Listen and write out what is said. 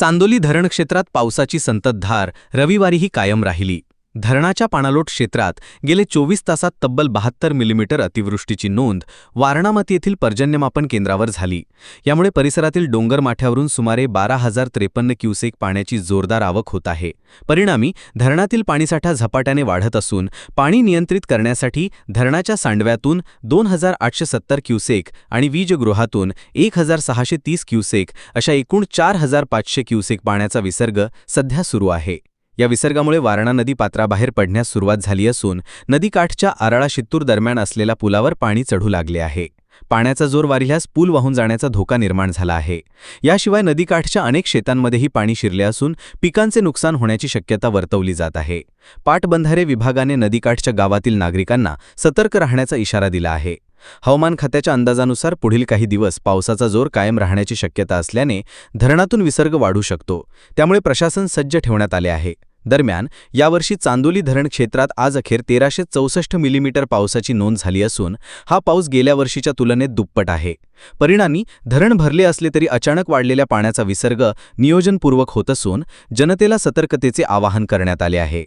चांदोली धरण क्षेत्रात पावसाची संततधार रविवारीही कायम राहिली. धरणाच्या पाणालोट क्षेत्रात गेले चोवीस तासात तब्बल बहात्तर मिलीमीटर अतिवृष्टीची नोंद वारणामती येथील पर्जन्यमापन केंद्रावर झाली. यामुळे परिसरातील डोंगर माठ्यावरून सुमारे बारा हजार त्रेपन्न क्युसेक पाण्याची जोरदार आवक होत आहे. परिणामी धरणातील पाणीसाठा झपाट्याने वाढत असून पाणी नियंत्रित करण्यासाठी धरणाच्या सांडव्यातून दोन हजार आठशे सत्तर क्युसेक आणि वीजगृहातून एक हजार सहाशे तीस क्युसेक अशा एकूण चार हजार पाचशे क्युसेक पाण्याचा विसर्ग सध्या सुरू आहे. या विसर्गामुळे वारणा नदी पात्राबाहेर पडण्यास सुरुवात झाली असून नदीकाठच्या आराळा शित्तूर दरम्यान असलेल्या पुलावर पाणी चढू लागले आहे. पाण्याचा जोर वाढल्यास पूल वाहून जाण्याचा धोका निर्माण झाला आहे. याशिवाय नदीकाठच्या अनेक शेतांमध्येही पाणी शिरले असून पिकांचे नुकसान होण्याची शक्यता वर्तवली जात आहे. पाटबंधारे विभागाने नदीकाठच्या गावातील नागरिकांना सतर्क राहण्याचा इशारा दिला आहे. हवामान खात्याच्या अंदाजानुसार पुढील काही दिवस पावसाचा जोर कायम राहण्याची शक्यता असल्याने धरणातून विसर्ग वाढू शकतो. त्यामुळे प्रशासन सज्ज ठेवण्यात आले आहे. दरम्यान यावर्षी चांदोली धरण क्षेत्रात आज अखेर तेराशे चौसष्ट मिलीमीटर पावसाची नोंद झाली असून हा पाऊस गेल्या वर्षीच्या तुलनेत दुप्पट आहे. परिणामी धरण भरले असले तरी अचानक वाढलेल्या पाण्याचा विसर्ग नियोजनपूर्वक होत असून जनतेला सतर्कतेचे आवाहन करण्यात आले आहे.